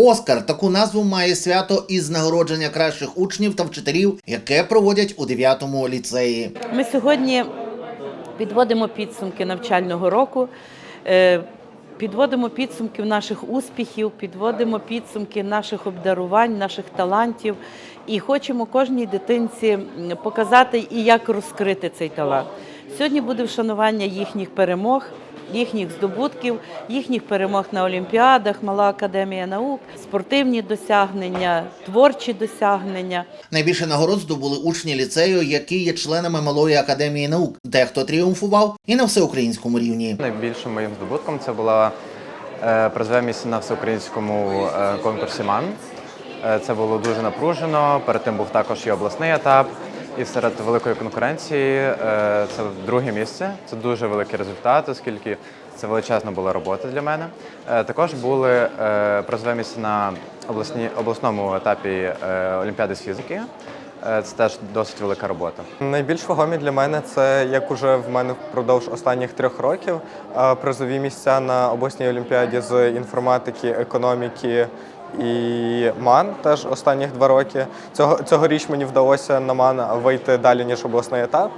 Оскар таку назву має свято із нагородження кращих учнів та вчителів, яке проводять у 9-му ліцеї. Ми сьогодні підводимо підсумки навчального року, е, підводимо підсумки наших успіхів, підводимо підсумки наших обдарувань, наших талантів і хочемо кожній дитинці показати і як розкрити цей талант. Сьогодні буде вшанування їхніх перемог. Їхніх здобутків, їхніх перемог на олімпіадах, мала академія наук, спортивні досягнення, творчі досягнення. Найбільше нагород здобули учні ліцею, які є членами малої академії наук. Дехто тріумфував і на всеукраїнському рівні. Найбільшим моїм здобутком це була е, призове місце на всеукраїнському е, конкурсі МАН. Е, Це було дуже напружено. Перед тим був також і обласний етап. І серед великої конкуренції е, це друге місце. Це дуже великий результат, оскільки це величезна була робота для мене. Е, Також були е, призове місце на обласні, обласному етапі Олімпіади з фізики. Це теж досить велика робота. Найбільш вагомі для мене це як уже в мене впродовж останніх трьох років призові місця на обласній олімпіаді з інформатики, економіки і МАН теж останніх два роки. Цього цьогоріч мені вдалося на МАН вийти далі ніж обласний етап,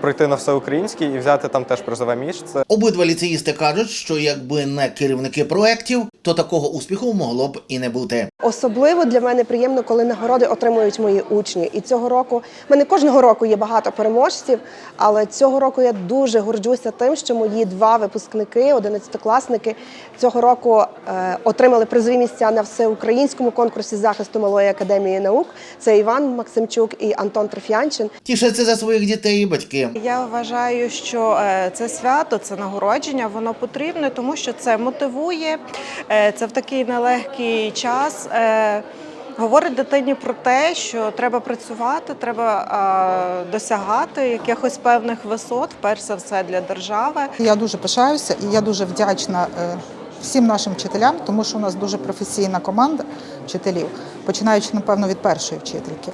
пройти на всеукраїнський і взяти там теж призове місце. Обидва ліцеїсти кажуть, що якби не керівники проєктів, то такого успіху могло б і не бути. Особливо для мене приємно, коли нагороди отримують мої учні. І цього року в мене кожного року є багато переможців, але цього року я дуже горджуся тим, що мої два випускники, одинадцятикласники, цього року е, отримали призові місця на всеукраїнському конкурсі захисту малої академії наук. Це Іван Максимчук і Антон Треф'янчин. Тішаться за своїх дітей і батьки. Я вважаю, що е, це свято, це нагородження, воно потрібне, тому що це мотивує. е, Це в такий нелегкий час. е, Говорить дитині про те, що треба працювати, треба е, досягати якихось певних висот, перш за все для держави. Я дуже пишаюся і я дуже вдячна е, всім нашим вчителям, тому що у нас дуже професійна команда вчителів, починаючи, напевно, від першої вчительки.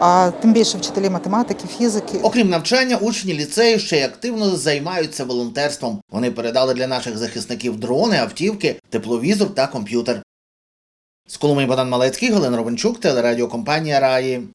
А тим більше вчителі математики, фізики. Окрім навчання, учні ліцею ще й активно займаються волонтерством. Вони передали для наших захисників дрони, автівки, тепловізор та комп'ютер. З Коломиї Богдан Малецький, Галина Ровенчук, телерадіокомпанія Раї.